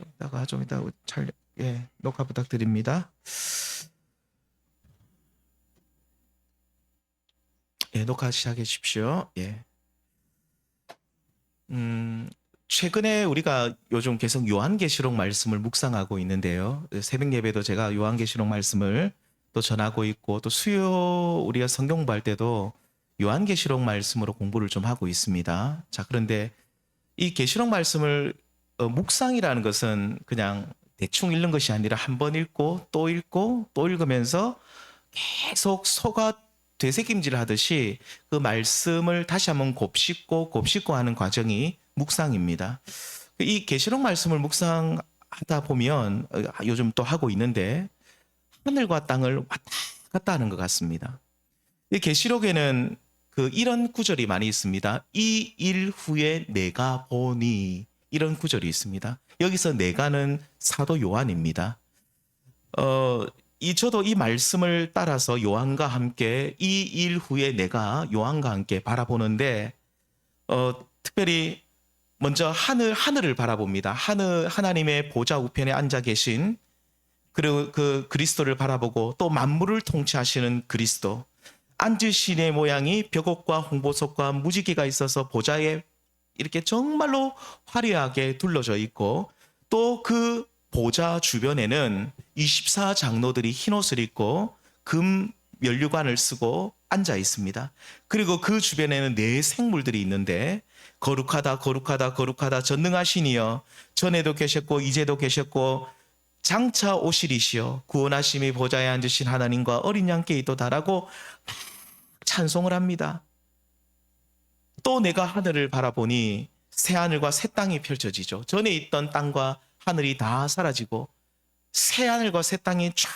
좀 이따가 좀 이따 촬영 예 녹화 부탁드립니다. 예 녹화 시작해 주십시오. 예. 음 최근에 우리가 요즘 계속 요한계시록 말씀을 묵상하고 있는데요. 새벽 예배도 제가 요한계시록 말씀을 또 전하고 있고 또 수요 우리가 성경 공부할 때도 요한계시록 말씀으로 공부를 좀 하고 있습니다. 자 그런데 이 계시록 말씀을 어, 묵상이라는 것은 그냥 대충 읽는 것이 아니라 한 번 읽고 또 읽고 또 읽으면서 계속 속아 되새김질 하듯이 그 말씀을 다시 한번 곱씹고 곱씹고 하는 과정이 묵상입니다. 이 계시록 말씀을 묵상하다 보면 어, 요즘 또 하고 있는데 하늘과 땅을 왔다 갔다 하는 것 같습니다. 이 계시록에는 그 이런 구절이 많이 있습니다. 이 일 후에 내가 보니 이런 구절이 있습니다. 여기서 내가는 사도 요한입니다. 어, 이 저도 이 말씀을 따라서 요한과 함께 이 일 후에 내가 요한과 함께 바라보는데 어, 특별히 먼저 하늘 하늘을 바라봅니다. 하늘 하나님의 보좌 우편에 앉아 계신 그리고 그 그리스도를 바라보고 또 만물을 통치하시는 그리스도 앉으신의 모양이 벽옥과 홍보석과 무지개가 있어서 보좌에 이렇게 정말로 화려하게 둘러져 있고 또 그 보좌 주변에는 24 장로들이 흰 옷을 입고 금 면류관을 쓰고 앉아 있습니다. 그리고 그 주변에는 네 생물들이 있는데 거룩하다 거룩하다 거룩하다 전능하시니여 전에도 계셨고 이제도 계셨고 장차 오시리시여 구원하심이 보좌에 앉으신 하나님과 어린 양께 있도다라고 찬송을 합니다. 또 내가 하늘을 바라보니 새 하늘과 새 땅이 펼쳐지죠. 전에 있던 땅과 하늘이 다 사라지고 새 하늘과 새 땅이 쫙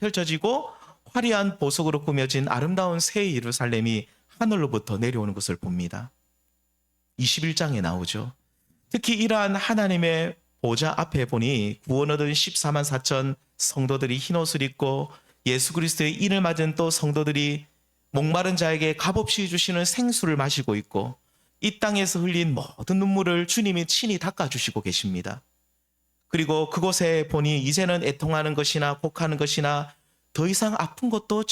펼쳐지고 화려한 보석으로 꾸며진 아름다운 새 예루살렘이 하늘로부터 내려오는 것을 봅니다. 21장에 나오죠. 특히 이러한 하나님의 보좌 앞에 보니 구원 얻은 14만 4천 성도들이 흰 옷을 입고 예수 그리스도의 인을 맞은 또 성도들이 목마른 자에게 값없이 주시는 생수를 마시고 있고 이 땅에서 흘린 모든 눈물을 주님이 친히 닦아주시고 계십니다. 그리고 그곳에 보니 이제는 애통하는 것이나 곡하는 것이나 더 이상 아픈 것도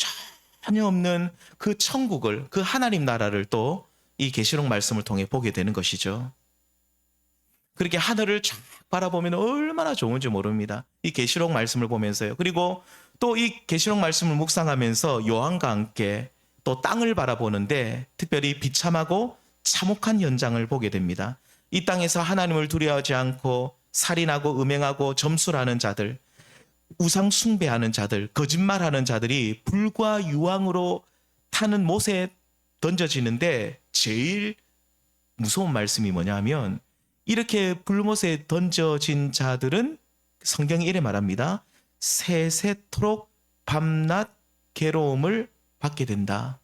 전혀 없는 그 천국을 그 하나님 나라를 또 이 계시록 말씀을 통해 보게 되는 것이죠. 그렇게 하늘을 쫙 바라보면 얼마나 좋은지 모릅니다. 이 계시록 말씀을 보면서요. 그리고 또 이 계시록 말씀을 묵상하면서 요한과 함께 또 땅을 바라보는데 특별히 비참하고 참혹한 현장을 보게 됩니다. 이 땅에서 하나님을 두려워하지 않고 살인하고 음행하고 점술하는 자들, 우상 숭배하는 자들, 거짓말하는 자들이 불과 유황으로 타는 못에 던져지는데 제일 무서운 말씀이 뭐냐면 이렇게 불못에 던져진 자들은 성경이 이래 말합니다. 세세토록 밤낮 괴로움을 받게 된다.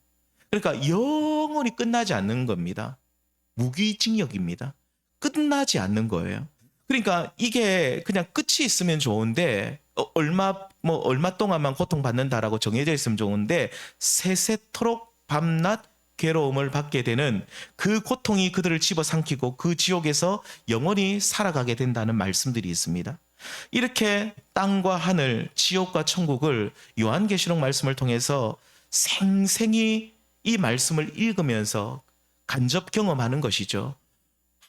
그러니까 영원히 끝나지 않는 겁니다. 무기징역입니다. 끝나지 않는 거예요. 그러니까 이게 그냥 끝이 있으면 좋은데 어, 얼마 뭐 얼마 동안만 고통받는다라고 정해져 있으면 좋은데 세세토록 밤낮 괴로움을 받게 되는 그 고통이 그들을 집어삼키고 그 지옥에서 영원히 살아가게 된다는 말씀들이 있습니다. 이렇게 땅과 하늘, 지옥과 천국을 요한계시록 말씀을 통해서 생생히 이 말씀을 읽으면서 간접 경험하는 것이죠.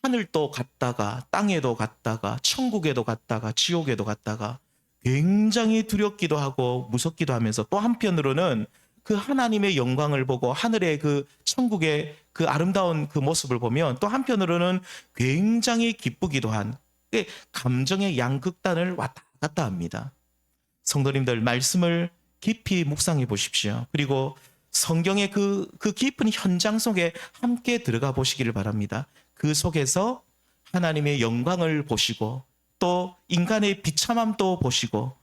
하늘도 갔다가 땅에도 갔다가 천국에도 갔다가 지옥에도 갔다가 굉장히 두렵기도 하고 무섭기도 하면서 또 한편으로는 그 하나님의 영광을 보고 하늘의 그 천국의 그 아름다운 그 모습을 보면 또 한편으로는 굉장히 기쁘기도 한그 감정의 양극단을 왔다 갔다 합니다. 성도님들 말씀을 깊이 묵상해 보십시오. 그리고 성경의 그, 그 깊은 현장 속에 함께 들어가 보시기를 바랍니다. 그 속에서 하나님의 영광을 보시고 또 인간의 비참함도 보시고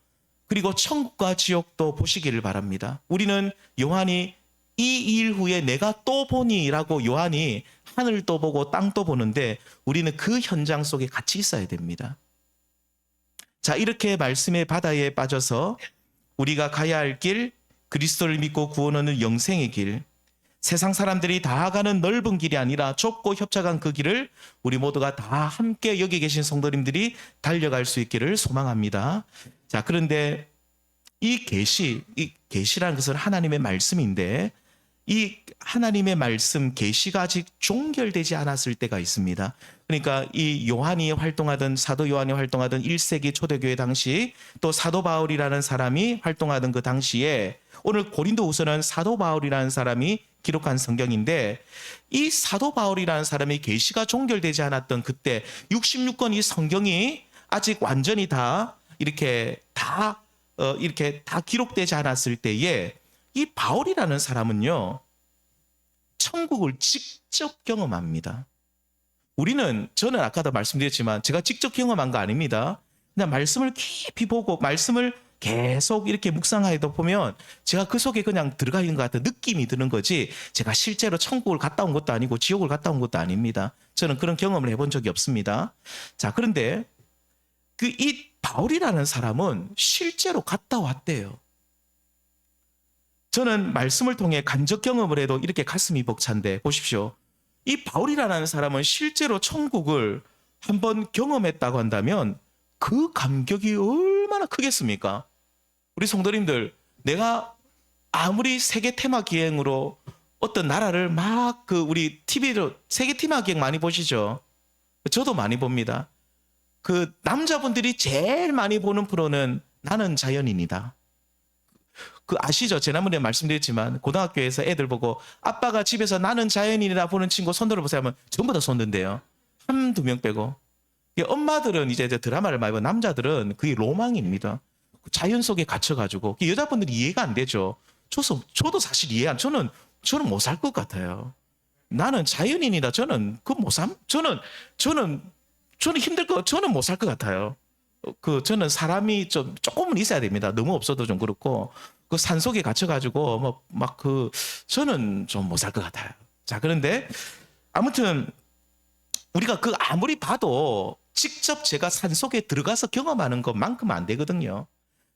그리고 천국과 지옥도 보시기를 바랍니다. 우리는 요한이 이 일 후에 내가 또 보니라고 요한이 하늘도 보고 땅도 보는데 우리는 그 현장 속에 같이 있어야 됩니다. 자, 이렇게 말씀의 바다에 빠져서 우리가 가야 할 길, 그리스도를 믿고 구원 얻는 영생의 길, 세상 사람들이 다 가는 넓은 길이 아니라 좁고 협착한 그 길을 우리 모두가 다 함께 여기 계신 성도님들이 달려갈 수 있기를 소망합니다. 자, 그런데 이 계시, 이 계시라는 것은 하나님의 말씀인데 이 하나님의 말씀 계시가 아직 종결되지 않았을 때가 있습니다. 그러니까 이 요한이 활동하던 사도 요한이 활동하던 1세기 초대교회 당시 또 사도 바울이라는 사람이 활동하던 그 당시에 오늘 고린도후서는 사도 바울이라는 사람이 기록한 성경인데 이 사도 바울이라는 사람이 계시가 종결되지 않았던 그때 66권 이 성경이 아직 완전히 다 이렇게 다 어, 이렇게 다 기록되지 않았을 때에 이 바울이라는 사람은요 천국을 직접 경험합니다. 우리는 저는 아까도 말씀드렸지만 제가 직접 경험한 거 아닙니다. 그냥 말씀을 깊이 보고 말씀을 계속 이렇게 묵상하다 보면 제가 그 속에 그냥 들어가 있는 것 같은 느낌이 드는 거지 제가 실제로 천국을 갔다 온 것도 아니고 지옥을 갔다 온 것도 아닙니다. 저는 그런 경험을 해본 적이 없습니다. 자 그런데 그 이 바울이라는 사람은 실제로 갔다 왔대요. 저는 말씀을 통해 간접 경험을 해도 이렇게 가슴이 벅찬데 보십시오. 이 바울이라는 사람은 실제로 천국을 한번 경험했다고 한다면 그 감격이 얼마나 크겠습니까? 우리 성도님들, 내가 아무리 세계 테마 기행으로 어떤 나라를 막 그 우리 TV로 세계 테마 기행 많이 보시죠? 저도 많이 봅니다. 그 남자분들이 제일 많이 보는 프로는 나는 자연인이다. 그 아시죠? 지난번에 말씀드렸지만 고등학교에서 애들 보고 아빠가 집에서 나는 자연인이라 보는 친구 손 들어 보세요 하면 전부 다 손든대요. 한 두 명 빼고. 엄마들은 이제 저 드라마를 많이 보고 남자들은 그게 로망입니다. 자연 속에 갇혀가지고 그 여자분들이 이해가 안 되죠. 저도, 저도 사실 이해 안, 저는, 저는 못 살 것 같아요. 나는 자연인이다. 저는 그 못 삼, 저는, 저는, 저는 힘들 거, 저는 못 살 것 같아요. 그 저는 사람이 좀 조금은 있어야 됩니다. 너무 없어도 좀 그렇고 그 산속에 갇혀가지고 뭐 막 그 저는 좀 못 살 것 같아요. 자 그런데 아무튼 우리가 그 아무리 봐도 직접 제가 산속에 들어가서 경험하는 것만큼 안 되거든요.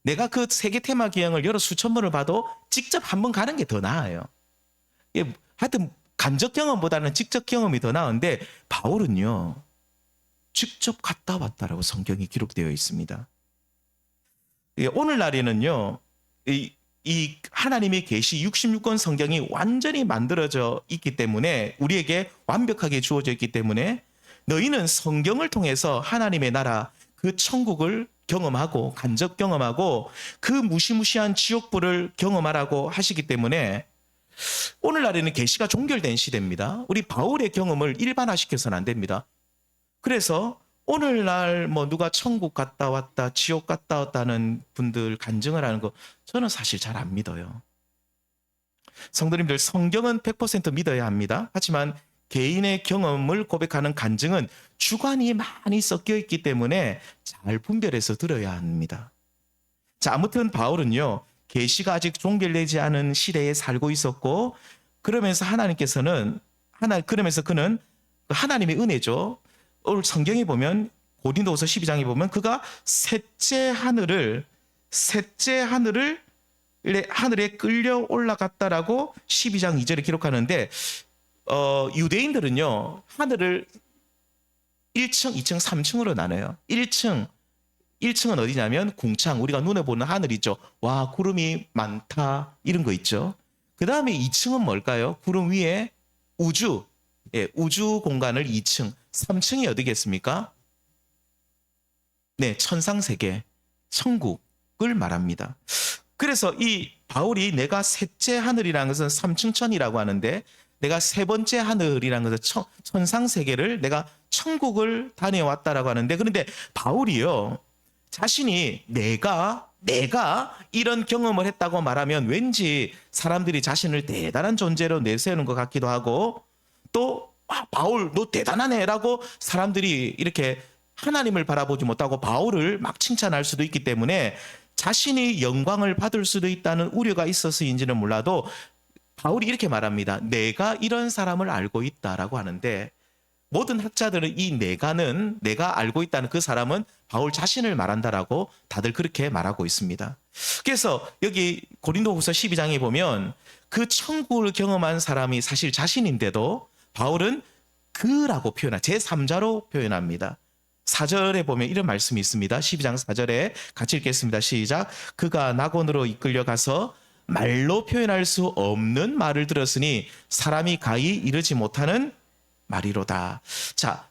내가 그 세계 테마 기행을 여러 수천 번을 봐도 직접 한 번 가는 게 더 나아요. 예, 하여튼 간접 경험보다는 직접 경험이 더 나은데 바울은요. 직접 갔다 왔다라고 성경이 기록되어 있습니다. 예, 오늘날에는요, 이, 이 하나님의 계시 66권 성경이 완전히 만들어져 있기 때문에 우리에게 완벽하게 주어져 있기 때문에 너희는 성경을 통해서 하나님의 나라 그 천국을 경험하고 간접 경험하고 그 무시무시한 지옥불을 경험하라고 하시기 때문에 오늘날에는 계시가 종결된 시대입니다. 우리 바울의 경험을 일반화시켜서는 안 됩니다. 그래서 오늘날 뭐 누가 천국 갔다 왔다, 지옥 갔다 왔다는 분들 간증을 하는 거 저는 사실 잘 안 믿어요. 성도님들 성경은 100% 믿어야 합니다. 하지만 개인의 경험을 고백하는 간증은 주관이 많이 섞여 있기 때문에 잘 분별해서 들어야 합니다. 자, 아무튼 바울은요. 계시가 아직 종결되지 않은 시대에 살고 있었고 그러면서 하나님께서는 하나 그러면서 그는 하나님의 은혜죠. 오늘 성경에 보면 고린도후서 12장에 보면 그가 셋째 하늘을 셋째 하늘을 하늘에 끌려 올라갔다라고 12장 2절에 기록하는데 어, 유대인들은요 하늘을 1층, 2층, 3층으로 나눠요. 1층 1층은 어디냐면 궁창 우리가 눈에 보는 하늘 있죠. 와 구름이 많다 이런 거 있죠. 그 다음에 2층은 뭘까요? 구름 위에 우주 예, 우주 공간을 2층 3층이 어디겠습니까? 네, 천상 세계, 천국을 말합니다. 그래서 이 바울이 내가 셋째 하늘이라는 것은 3층 천이라고 하는데 내가 세 번째 하늘이라는 것은 천상 세계를 내가 천국을 다녀왔다라고 하는데 그런데 바울이요 자신이 내가 내가 이런 경험을 했다고 말하면 왠지 사람들이 자신을 대단한 존재로 내세우는 것 같기도 하고 또 아, 바울 너 대단하네라고 사람들이 이렇게 하나님을 바라보지 못하고 바울을 막 칭찬할 수도 있기 때문에 자신이 영광을 받을 수도 있다는 우려가 있어서인지는 몰라도 바울이 이렇게 말합니다. 내가 이런 사람을 알고 있다라고 하는데 모든 학자들은 이 내가는 내가 알고 있다는 그 사람은 바울 자신을 말한다라고 다들 그렇게 말하고 있습니다. 그래서 여기 고린도후서 12장에 보면 그 천국을 경험한 사람이 사실 자신인데도 바울은 그라고 표현하 제3자로 표현합니다. 4절에 보면 이런 말씀이 있습니다. 12장 4절에 같이 읽겠습니다. 시작. 그가 낙원으로 이끌려 가서 말로 표현할 수 없는 말을 들었으니 사람이 가히 이르지 못하는 말이로다. 자,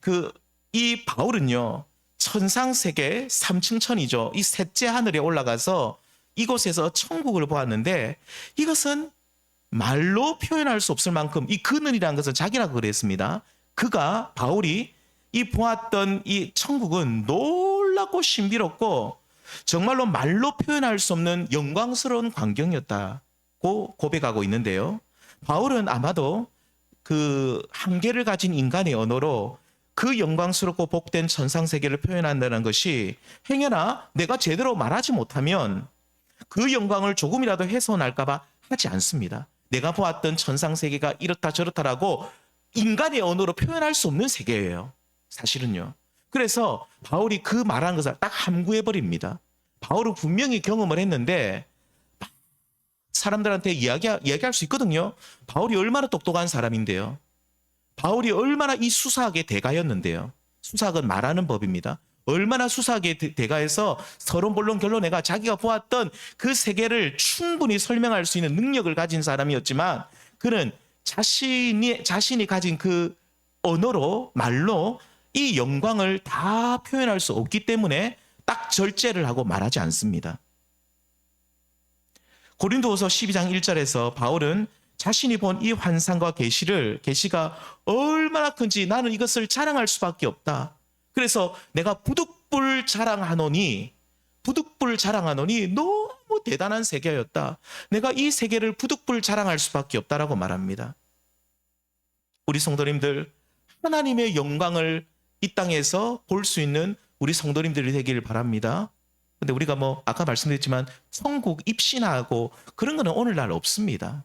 그 이 바울은요. 천상 세계 3층 천이죠. 이 셋째 하늘에 올라가서 이곳에서 천국을 보았는데 이것은 말로 표현할 수 없을 만큼 이 그늘이라는 것은 자기라고 그랬습니다. 그가 바울이 이 보았던 이 천국은 놀랍고 신비롭고 정말로 말로 표현할 수 없는 영광스러운 광경이었다고 고백하고 있는데요. 바울은 아마도 그 한계를 가진 인간의 언어로 그 영광스럽고 복된 천상 세계를 표현한다는 것이 행여나 내가 제대로 말하지 못하면 그 영광을 조금이라도 훼손할까봐 하지 않습니다. 내가 보았던 천상 세계가 이렇다 저렇다라고 인간의 언어로 표현할 수 없는 세계예요. 사실은요. 그래서 바울이 그 말한 것을 딱 함구해 버립니다. 바울은 분명히 경험을 했는데 사람들한테 이야기 이야기할 수 있거든요. 바울이 얼마나 똑똑한 사람인데요. 바울이 얼마나 이 수사학의 대가였는데요. 수사학은 말하는 법입니다. 얼마나 수사학의 대- 대가에서 서론 본론 결론내가 자기가 보았던 그 세계를 충분히 설명할 수 있는 능력을 가진 사람이었지만 그는 자신이 자신이 가진 그 언어로 말로 이 영광을 다 표현할 수 없기 때문에 딱 절제를 하고 말하지 않습니다. 고린도후서 12장 1절에서 바울은 자신이 본 이 환상과 계시를 계시가 얼마나 큰지 나는 이것을 자랑할 수밖에 없다. 그래서 내가 부득불 자랑하노니 부득불 자랑하노니 너무 대단한 세계였다. 내가 이 세계를 부득불 자랑할 수밖에 없다라고 말합니다. 우리 성도님들 하나님의 영광을 이 땅에서 볼 수 있는 우리 성도님들이 되기를 바랍니다. 근데 우리가 뭐 아까 말씀드렸지만 천국 입신하고 그런 거는 오늘날 없습니다.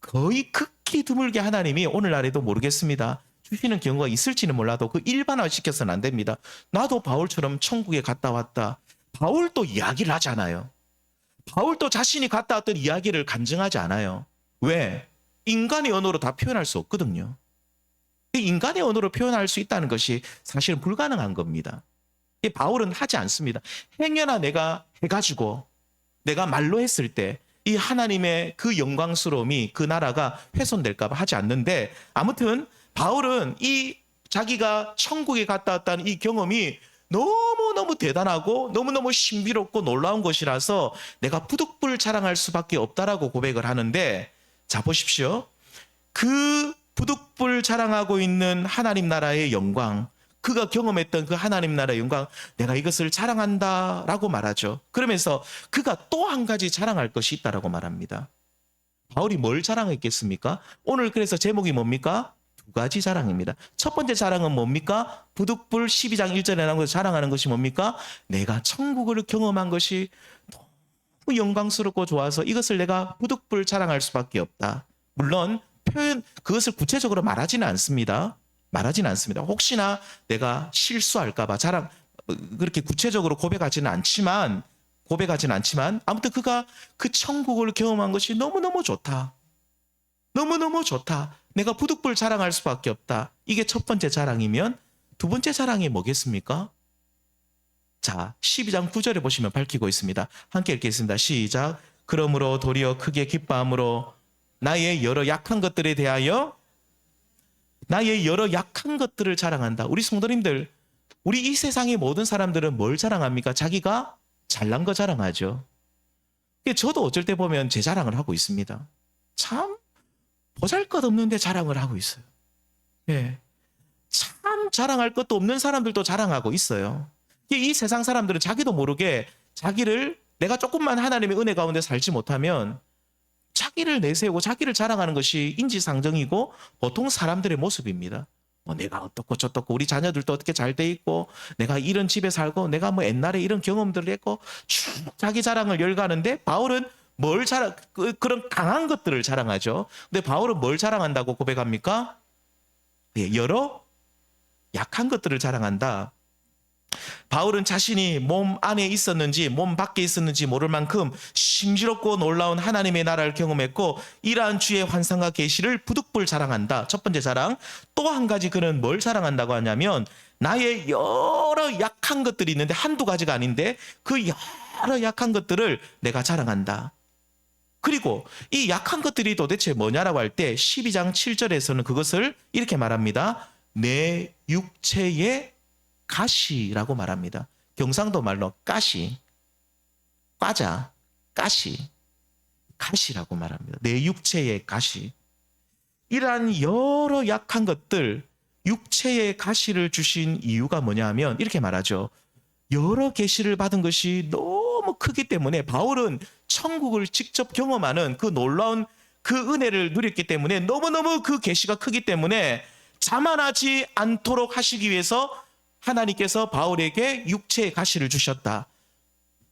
거의 극히 드물게 하나님이 오늘날에도 모르겠습니다. 주시는 경우가 있을지는 몰라도 그 일반화 시켜서는 안 됩니다. 나도 바울처럼 천국에 갔다 왔다. 바울도 이야기를 하잖아요. 바울도 자신이 갔다 왔던 이야기를 간증하지 않아요. 왜? 인간의 언어로 다 표현할 수 없거든요. 이 인간의 언어로 표현할 수 있다는 것이 사실은 불가능한 겁니다. 이 바울은 하지 않습니다. 행여나 내가 해가지고 내가 말로 했을 때 이 하나님의 그 영광스러움이 그 나라가 훼손될까봐 하지 않는데 아무튼 바울은 이 자기가 천국에 갔다 왔다는 이 경험이 너무너무 대단하고 너무너무 신비롭고 놀라운 것이라서 내가 부득불 자랑할 수밖에 없다라고 고백을 하는데 자 보십시오. 그 부득불 자랑하고 있는 하나님 나라의 영광, 그가 경험했던 그 하나님 나라의 영광, 내가 이것을 자랑한다 라고 말하죠. 그러면서 그가 또 한 가지 자랑할 것이 있다라고 말합니다. 바울이 뭘 자랑했겠습니까? 오늘 그래서 제목이 뭡니까? 두 가지 자랑입니다. 첫 번째 자랑은 뭡니까? 부득불 12장 1절에 나온 것을 자랑하는 것이 뭡니까? 내가 천국을 경험한 것이 너무 영광스럽고 좋아서 이것을 내가 부득불 자랑할 수밖에 없다. 물론 표현 그것을 구체적으로 말하지는 않습니다. 말하지는 않습니다. 혹시나 내가 실수할까봐 자랑 어, 그렇게 구체적으로 고백하지는 않지만 고백하지는 않지만 아무튼 그가 그 천국을 경험한 것이 너무 너무 좋다. 너무 너무 좋다. 내가 부득불 자랑할 수밖에 없다. 이게 첫 번째 자랑이면 두 번째 자랑이 뭐겠습니까? 자, 12장 9절에 보시면 밝히고 있습니다. 함께 읽겠습니다. 시작. 그러므로 도리어 크게 기뻐함으로 나의 여러 약한 것들에 대하여 나의 여러 약한 것들을 자랑한다. 우리 성도님들, 우리 이 세상의 모든 사람들은 뭘 자랑합니까? 자기가 잘난 거 자랑하죠. 예, 저도 어쩔 때 보면 제 자랑을 하고 있습니다. 참 보잘 것 없는데 자랑을 하고 있어요. 예. 참 자랑할 것도 없는 사람들도 자랑하고 있어요. 이 세상 사람들은 자기도 모르게 자기를 내가 조금만 하나님의 은혜 가운데 살지 못하면 자기를 내세우고 자기를 자랑하는 것이 인지상정이고 보통 사람들의 모습입니다. 뭐 내가 어떻고 저떻고 우리 자녀들도 어떻게 잘 돼 있고 내가 이런 집에 살고 내가 뭐 옛날에 이런 경험들을 했고 쭉 자기 자랑을 열가는데 바울은 뭘 자랑 그, 그런 강한 것들을 자랑하죠. 근데 바울은 뭘 자랑한다고 고백합니까? 예, 여러 약한 것들을 자랑한다. 바울은 자신이 몸 안에 있었는지 몸 밖에 있었는지 모를 만큼 심지럽고 놀라운 하나님의 나라를 경험했고 이러한 주의 환상과 계시를 부득불 자랑한다. 첫 번째 자랑. 또 한 가지 그는 뭘 자랑한다고 하냐면 나의 여러 약한 것들이 있는데 한두 가지가 아닌데 그 여러 약한 것들을 내가 자랑한다. 그리고 이 약한 것들이 도대체 뭐냐라고 할 때 12장 7절에서는 그것을 이렇게 말합니다. 내 육체의 가시라고 말합니다. 경상도 말로 가시, 과자, 가시, 가시라고 말합니다. 내 육체의 가시. 이러한 여러 약한 것들, 육체의 가시를 주신 이유가 뭐냐 하면 이렇게 말하죠. 여러 계시를 받은 것이 너무 크기 때문에 바울은 천국을 직접 경험하는 그 놀라운 그 은혜를 누렸기 때문에 너무너무 그 계시가 크기 때문에 자만하지 않도록 하시기 위해서 하나님께서 바울에게 육체의 가시를 주셨다.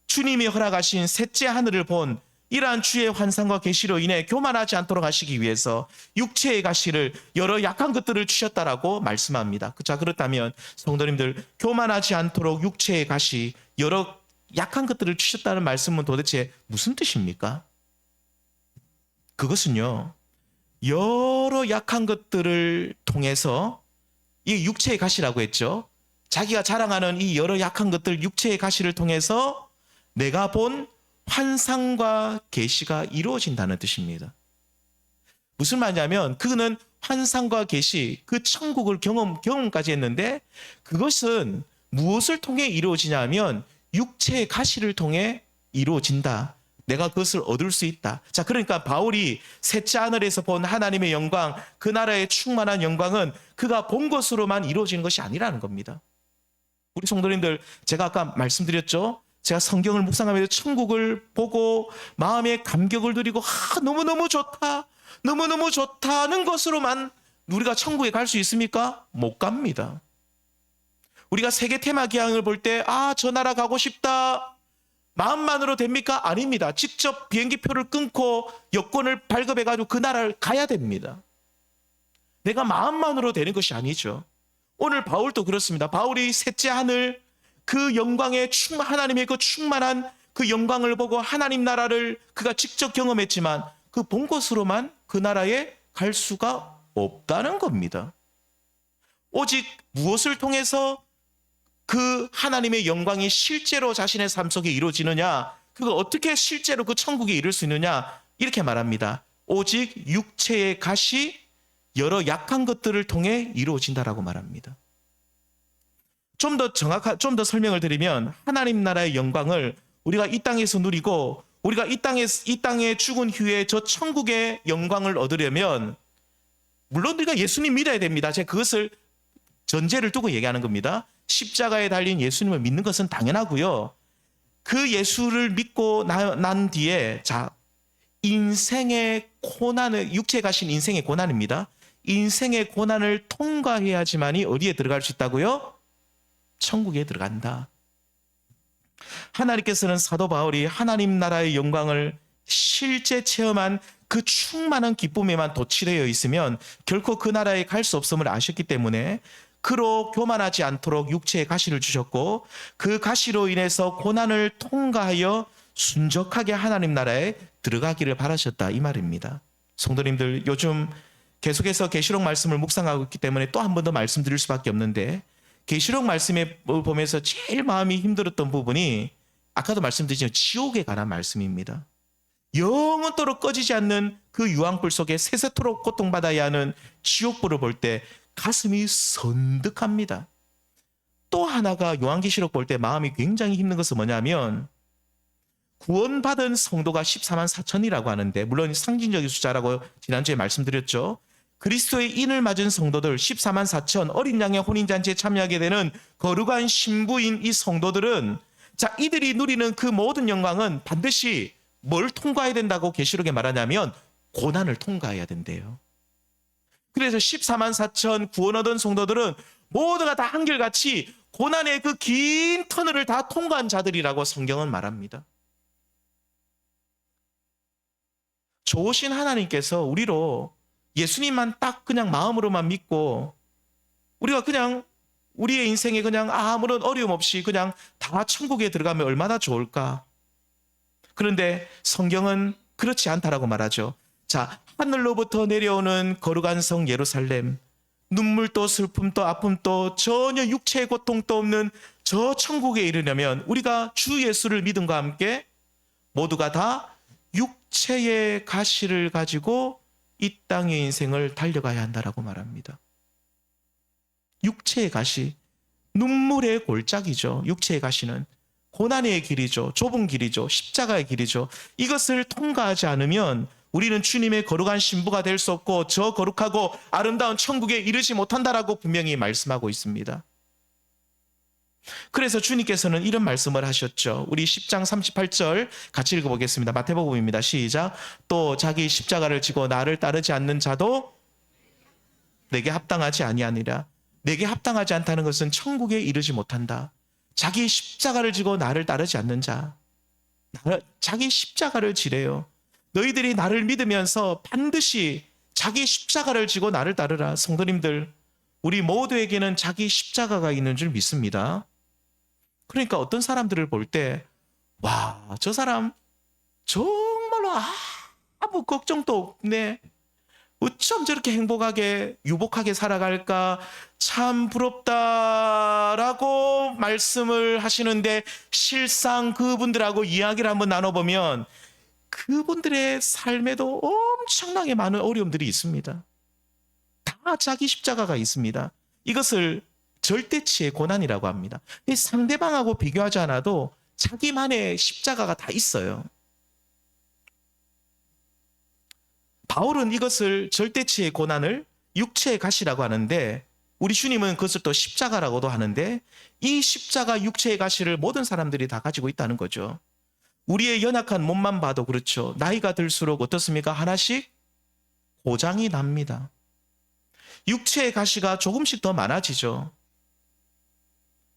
주님이 허락하신 셋째 하늘을 본 이러한 주의 환상과 계시로 인해 교만하지 않도록 하시기 위해서 육체의 가시를 여러 약한 것들을 주셨다라고 말씀합니다. 자 그렇다면 성도님들 교만하지 않도록 육체의 가시 여러 약한 것들을 주셨다는 말씀은 도대체 무슨 뜻입니까? 그것은요 여러 약한 것들을 통해서 이 육체의 가시라고 했죠. 자기가 자랑하는 이 여러 약한 것들 육체의 가시를 통해서 내가 본 환상과 계시가 이루어진다는 뜻입니다. 무슨 말이냐면 그는 환상과 계시 그 천국을 경험 경험까지 했는데 그것은 무엇을 통해 이루어지냐면 육체의 가시를 통해 이루어진다. 내가 그것을 얻을 수 있다. 자, 그러니까 바울이 셋째 하늘에서 본 하나님의 영광, 그 나라의 충만한 영광은 그가 본 것으로만 이루어지는 것이 아니라는 겁니다. 우리 성도님들, 제가 아까 말씀드렸죠? 제가 성경을 묵상하면서 천국을 보고 마음의 감격을 누리고 아, 너무너무 좋다. 너무너무 좋다는 것으로만 우리가 천국에 갈 수 있습니까? 못 갑니다. 우리가 세계 테마 기항을 볼 때 아, 저 나라 가고 싶다. 마음만으로 됩니까? 아닙니다. 직접 비행기 표를 끊고 여권을 발급해 가지고 그 나라를 가야 됩니다. 내가 마음만으로 되는 것이 아니죠. 오늘 바울도 그렇습니다. 바울이 셋째 하늘 그 영광의 충 하나님의 그 충만한 그 영광을 보고 하나님 나라를 그가 직접 경험했지만 그본 곳으로만 그 나라에 갈 수가 없다는 겁니다. 오직 무엇을 통해서 그 하나님의 영광이 실제로 자신의 삶 속에 이루어지느냐, 그거 어떻게 실제로 그 천국에 이룰 수 있느냐, 이렇게 말합니다. 오직 육체의 가시 여러 약한 것들을 통해 이루어진다라고 말합니다. 좀 더 정확한, 좀 더 설명을 드리면 하나님 나라의 영광을 우리가 이 땅에서 누리고 우리가 이 땅에 이 땅에 죽은 후에 저 천국의 영광을 얻으려면 물론 우리가 예수님 믿어야 됩니다. 제가 그것을 전제를 두고 얘기하는 겁니다. 십자가에 달린 예수님을 믿는 것은 당연하고요. 그 예수를 믿고 나, 난 뒤에 자 인생의 고난을 육체 가신 인생의 고난입니다. 인생의 고난을 통과해야지만이 어디에 들어갈 수 있다고요? 천국에 들어간다. 하나님께서는 사도 바울이 하나님 나라의 영광을 실제 체험한 그 충만한 기쁨에만 도취되어 있으면 결코 그 나라에 갈 수 없음을 아셨기 때문에 그로 교만하지 않도록 육체의 가시를 주셨고 그 가시로 인해서 고난을 통과하여 순적하게 하나님 나라에 들어가기를 바라셨다 이 말입니다. 성도님들 요즘 계속해서 계시록 말씀을 묵상하고 있기 때문에 또 한 번 더 말씀드릴 수밖에 없는데 계시록 말씀에 보면서 제일 마음이 힘들었던 부분이 아까도 말씀드렸지만 지옥에 관한 말씀입니다. 영원토록 꺼지지 않는 그 유황불 속에 세세토록 고통받아야 하는 지옥불을 볼때 가슴이 선득합니다. 또 하나가 요한계시록 볼 때 마음이 굉장히 힘든 것은 뭐냐면 구원받은 성도가 14만 4천이라고 하는데 물론 상징적인 숫자라고 지난주에 말씀드렸죠. 그리스도의 인을 맞은 성도들 14만 4천 어린 양의 혼인잔치에 참여하게 되는 거룩한 신부인 이 성도들은 자 이들이 누리는 그 모든 영광은 반드시 뭘 통과해야 된다고 계시록에 말하냐면 고난을 통과해야 된대요. 그래서 14만 4천 구원 얻은 성도들은 모두가 다 한결같이 고난의 그 긴 터널을 다 통과한 자들이라고 성경은 말합니다. 좋으신 하나님께서 우리로 예수님만 딱 그냥 마음으로만 믿고 우리가 그냥 우리의 인생에 그냥 아무런 어려움 없이 그냥 다 천국에 들어가면 얼마나 좋을까? 그런데 성경은 그렇지 않다라고 말하죠. 자, 하늘로부터 내려오는 거룩한 성 예루살렘, 눈물도 슬픔도 아픔도 전혀 육체의 고통도 없는 저 천국에 이르려면 우리가 주 예수를 믿음과 함께 모두가 다 육체의 가시를 가지고 이 땅의 인생을 달려가야 한다라고 말합니다. 육체의 가시, 눈물의 골짜기죠. 육체의 가시는 고난의 길이죠. 좁은 길이죠. 십자가의 길이죠. 이것을 통과하지 않으면 우리는 주님의 거룩한 신부가 될 수 없고 저 거룩하고 아름다운 천국에 이르지 못한다라고 분명히 말씀하고 있습니다. 그래서 주님께서는 이런 말씀을 하셨죠. 우리 10장 38절 같이 읽어보겠습니다. 마태복음입니다. 시작. 또 자기 십자가를 지고 나를 따르지 않는 자도 내게 합당하지 아니하니라. 내게 합당하지 않다는 것은 천국에 이르지 못한다. 자기 십자가를 지고 나를 따르지 않는 자. 자기 십자가를 지래요. 너희들이 나를 믿으면서 반드시 자기 십자가를 지고 나를 따르라. 성도님들, 우리 모두에게는 자기 십자가가 있는 줄 믿습니다. 그러니까 어떤 사람들을 볼 때, 와, 저 사람 정말로 아무 걱정도 없네. 어쩜 저렇게 행복하게, 유복하게 살아갈까? 참 부럽다라고 말씀을 하시는데, 실상 그분들하고 이야기를 한번 나눠보면, 그분들의 삶에도 엄청나게 많은 어려움들이 있습니다. 다 자기 십자가가 있습니다. 이것을 절대치의 고난이라고 합니다. 이 상대방하고 비교하지 않아도 자기만의 십자가가 다 있어요. 바울은 이것을 절대치의 고난을 육체의 가시라고 하는데 우리 주님은 그것을 또 십자가라고도 하는데 이 십자가 육체의 가시를 모든 사람들이 다 가지고 있다는 거죠. 우리의 연약한 몸만 봐도 그렇죠. 나이가 들수록 어떻습니까? 하나씩 고장이 납니다. 육체의 가시가 조금씩 더 많아지죠.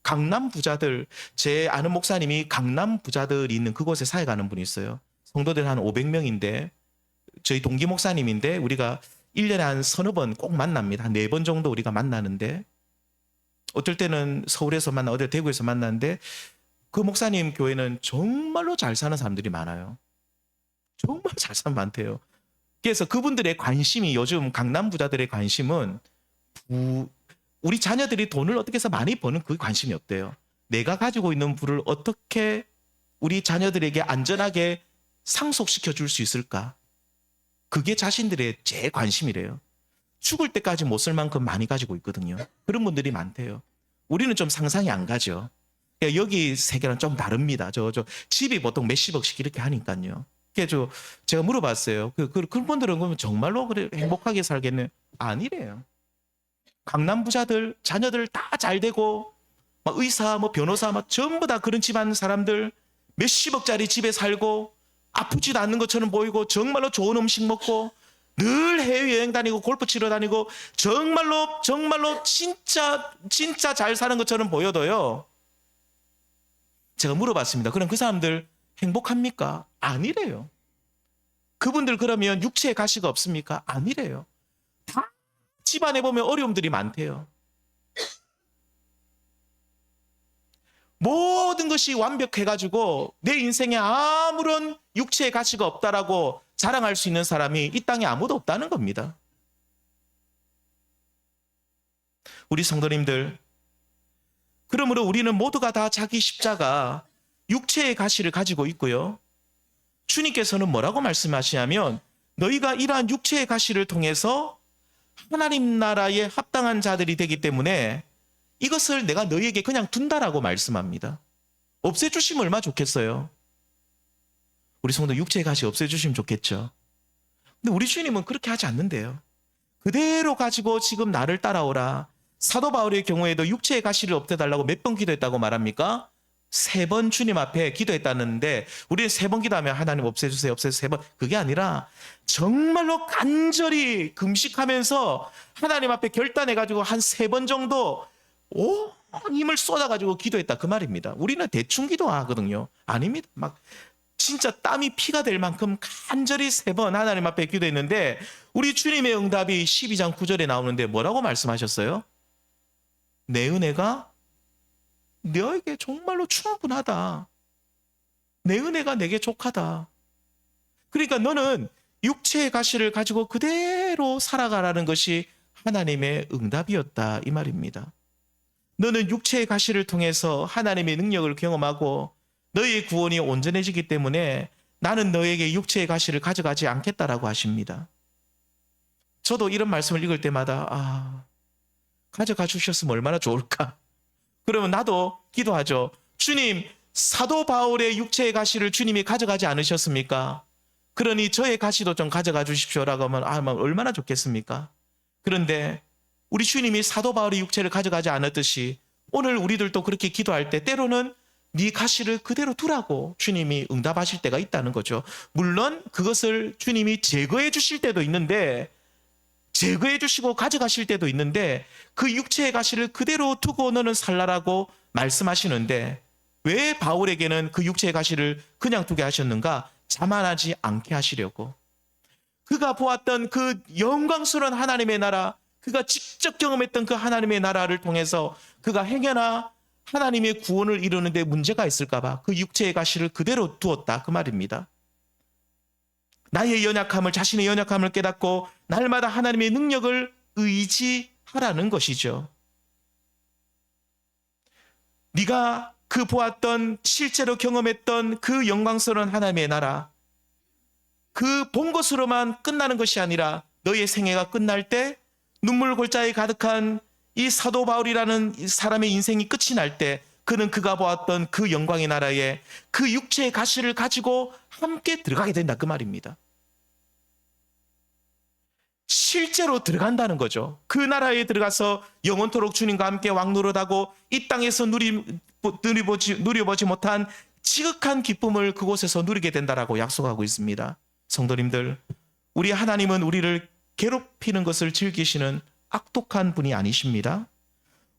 강남 부자들, 제 아는 목사님이 강남 부자들이 있는 그곳에 사회 가는 분이 있어요. 성도들 한 500명인데, 저희 동기 목사님인데, 우리가 1년에 한 서너 번 꼭 만납니다. 한 네 번 정도 우리가 만나는데, 어떨 때는 서울에서 만나, 어디 대구에서 만나는데, 그 목사님 교회는 정말로 잘 사는 사람들이 많아요. 정말 잘 사는 많대요. 그래서 그분들의 관심이 요즘 강남 부자들의 관심은 부, 우리 자녀들이 돈을 어떻게 해서 많이 버는 그 관심이 없대요. 내가 가지고 있는 부를 어떻게 우리 자녀들에게 안전하게 상속시켜 줄 수 있을까? 그게 자신들의 제 관심이래요. 죽을 때까지 못 쓸 만큼 많이 가지고 있거든요. 그런 분들이 많대요. 우리는 좀 상상이 안 가죠. 그러니까 여기 세계랑 좀 다릅니다. 저, 저 집이 보통 몇십억씩 이렇게 하니까요. 그래서 제가 물어봤어요. 그, 그, 그런 분들은 그러면 정말로 그래 행복하게 살겠네? 아니래요. 강남 부자들, 자녀들 다 잘 되고, 막 의사, 뭐 변호사, 막 전부 다 그런 집안 사람들, 몇십억짜리 집에 살고, 아프지도 않는 것처럼 보이고, 정말로 좋은 음식 먹고, 늘 해외여행 다니고, 골프 치러 다니고, 정말로, 정말로 진짜, 진짜 잘 사는 것처럼 보여도요. 제가 물어봤습니다. 그럼 그 사람들 행복합니까? 아니래요. 그분들 그러면 육체의 가시가 없습니까? 아니래요. 다 집안에 보면 어려움들이 많대요. 모든 것이 완벽해가지고 내 인생에 아무런 육체의 가치가 없다라고 자랑할 수 있는 사람이 이 땅에 아무도 없다는 겁니다. 우리 성도님들, 그러므로 우리는 모두가 다 자기 십자가, 육체의 가시를 가지고 있고요. 주님께서는 뭐라고 말씀하시냐면 너희가 이러한 육체의 가시를 통해서 하나님 나라에 합당한 자들이 되기 때문에 이것을 내가 너희에게 그냥 둔다라고 말씀합니다. 없애주시면 얼마 좋겠어요. 우리 성도 육체의 가시 없애주시면 좋겠죠. 근데 우리 주님은 그렇게 하지 않는데요. 그대로 가지고 지금 나를 따라오라. 사도 바울의 경우에도 육체의 가시를 없애달라고 몇 번 기도했다고 말합니까? 세 번 주님 앞에 기도했다는데 우리는 세 번 기도하면 하나님 없애주세요 없애주세요. 세 번. 그게 아니라 정말로 간절히 금식하면서 하나님 앞에 결단해가지고 한 세 번 정도 온 힘을 쏟아가지고 기도했다. 그 말입니다. 우리는 대충 기도하거든요. 아닙니다. 막 진짜 땀이 피가 될 만큼 간절히 세 번 하나님 앞에 기도했는데 우리 주님의 응답이 12장 9절에 나오는데 뭐라고 말씀하셨어요? 내 은혜가 너에게 정말로 충분하다. 내 은혜가 내게 족하다. 그러니까 너는 육체의 가시를 가지고 그대로 살아가라는 것이 하나님의 응답이었다 이 말입니다. 너는 육체의 가시를 통해서 하나님의 능력을 경험하고 너의 구원이 온전해지기 때문에 나는 너에게 육체의 가시를 가져가지 않겠다라고 하십니다. 저도 이런 말씀을 읽을 때마다 아 가져가 주셨으면 얼마나 좋을까. 그러면 나도 기도하죠. 주님 사도 바울의 육체의 가시를 주님이 가져가지 않으셨습니까? 그러니 저의 가시도 좀 가져가 주십시오라고 하면 아 얼마나 좋겠습니까? 그런데 우리 주님이 사도 바울의 육체를 가져가지 않았듯이 오늘 우리들도 그렇게 기도할 때 때로는 네 가시를 그대로 두라고 주님이 응답하실 때가 있다는 거죠. 물론 그것을 주님이 제거해 주실 때도 있는데 제거해 주시고 가져가실 때도 있는데 그 육체의 가시를 그대로 두고 너는 살라라고 말씀하시는데 왜 바울에게는 그 육체의 가시를 그냥 두게 하셨는가? 자만하지 않게 하시려고. 그가 보았던 그 영광스러운 하나님의 나라, 그가 직접 경험했던 그 하나님의 나라를 통해서 그가 행여나 하나님의 구원을 이루는데 문제가 있을까봐 그 육체의 가시를 그대로 두었다. 그 말입니다. 나의 연약함을, 자신의 연약함을 깨닫고 날마다 하나님의 능력을 의지하라는 것이죠. 네가 그 보았던 실제로 경험했던 그 영광스러운 하나님의 나라, 그 본 것으로만 끝나는 것이 아니라 너의 생애가 끝날 때 눈물 골짜기 가득한 이 사도 바울이라는 이 사람의 인생이 끝이 날 때 그는 그가 보았던 그 영광의 나라에 그 육체의 가시를 가지고 함께 들어가게 된다 그 말입니다. 실제로 들어간다는 거죠. 그 나라에 들어가서 영원토록 주님과 함께 왕노릇하고 이 땅에서 누리, 누리보지, 누려보지 못한 지극한 기쁨을 그곳에서 누리게 된다라고 약속하고 있습니다. 성도님들, 우리 하나님은 우리를 괴롭히는 것을 즐기시는 악독한 분이 아니십니다.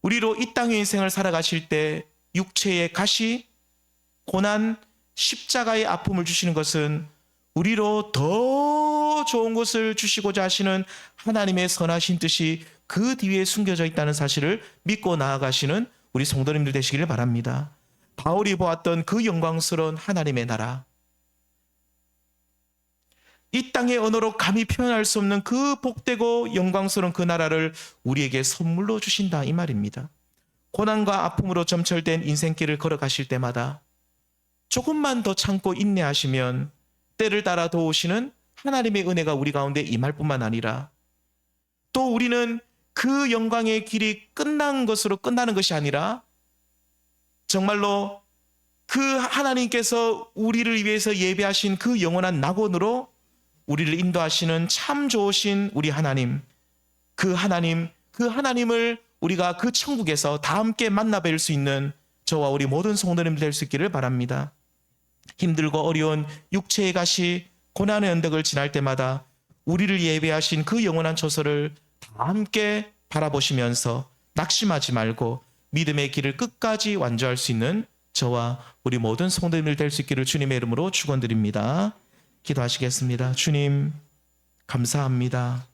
우리로 이 땅의 인생을 살아가실 때 육체의 가시, 고난, 십자가의 아픔을 주시는 것은 우리로 더 좋은 것을 주시고자 하시는 하나님의 선하신 뜻이 그 뒤에 숨겨져 있다는 사실을 믿고 나아가시는 우리 성도님들 되시기를 바랍니다. 바울이 보았던 그 영광스러운 하나님의 나라, 이 땅의 언어로 감히 표현할 수 없는 그 복되고 영광스러운 그 나라를 우리에게 선물로 주신다 이 말입니다. 고난과 아픔으로 점철된 인생길을 걸어가실 때마다 조금만 더 참고 인내하시면 때를 따라 도우시는 하나님의 은혜가 우리 가운데 임할 뿐만 아니라 또 우리는 그 영광의 길이 끝난 것으로 끝나는 것이 아니라 정말로 그 하나님께서 우리를 위해서 예배하신 그 영원한 낙원으로 우리를 인도하시는 참 좋으신 우리 하나님, 그 하나님, 그 하나님을 우리가 그 천국에서 다 함께 만나 뵐 수 있는 저와 우리 모든 성도님들 될 수 있기를 바랍니다. 힘들고 어려운 육체의 가시, 고난의 언덕을 지날 때마다 우리를 예배하신 그 영원한 초소를 다 함께 바라보시면서 낙심하지 말고 믿음의 길을 끝까지 완주할 수 있는 저와 우리 모든 성도님들 될 수 있기를 주님의 이름으로 축원드립니다. 기도하시겠습니다. 주님 감사합니다.